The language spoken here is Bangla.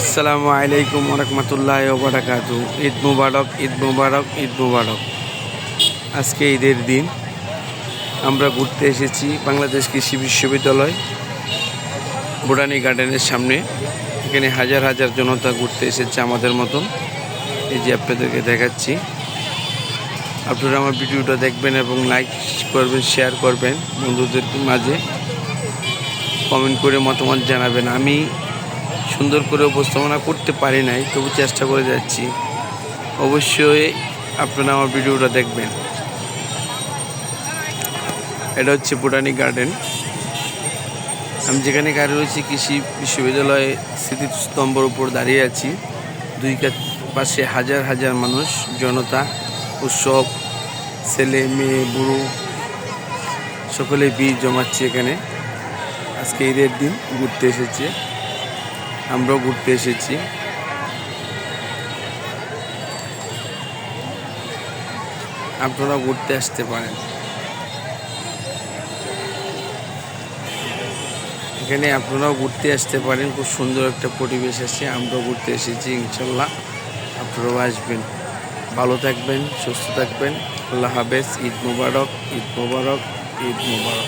আসসালামু আলাইকুম রহমতুল্লাহ ওবরাকাতু ঈদ মুবারক ঈদ মুবারক ঈদ মুবারক। আজকে ঈদের দিন। আমরা ঘুরতে এসেছি বাংলাদেশ কৃষি বিশ্ববিদ্যালয়, বোটানি গার্ডেনের সামনে। এখানে হাজার হাজার জনতা ঘুরতে এসেছে আমাদের মতন। এই যে আপনাদেরকে দেখাচ্ছি। আপনারা আমার ভিডিওটা দেখবেন এবং লাইক করবেন শেয়ার করবেন বন্ধুদের মাঝে। কমেন্ট করে মতামত জানাবেন। আমি সুন্দর করে উপস্থাপনা করতে পারি নাই, তবু চেষ্টা করে যাচ্ছি। অবশ্যই আপনারা আমার ভিডিওটা দেখবেন। এটা হচ্ছে বোটানিক গার্ডেন। আমি যেখানে গাড়ি রয়েছি, কৃষি বিশ্ববিদ্যালয়ে স্মৃতিস্তম্ভর উপর দাঁড়িয়ে আছি। দুই পাশে হাজার হাজার মানুষ, জনতা, উৎসব, ছেলে, মেয়ে, বুড়ো সকলে ভিড় জমাচ্ছে এখানে। আজকে ঈদের দিন ঘুরতে এসেছে। আমরাও ঘুরতে এসেছি। আপনারা ঘুরতে আসতে পারেন। এখানে আপনারাও ঘুরতে আসতে পারেন, খুব সুন্দর একটা পরিবেশ আছে, আমরাও ঘুরতে এসেছি ইনশাল্লাহ আপনারাও আসবেন। ভালো থাকবেন, সুস্থ থাকবেন। আল্লাহ হাফেজ, ঈদ মুবারক ঈদ মুবারক ঈদ মুবারক।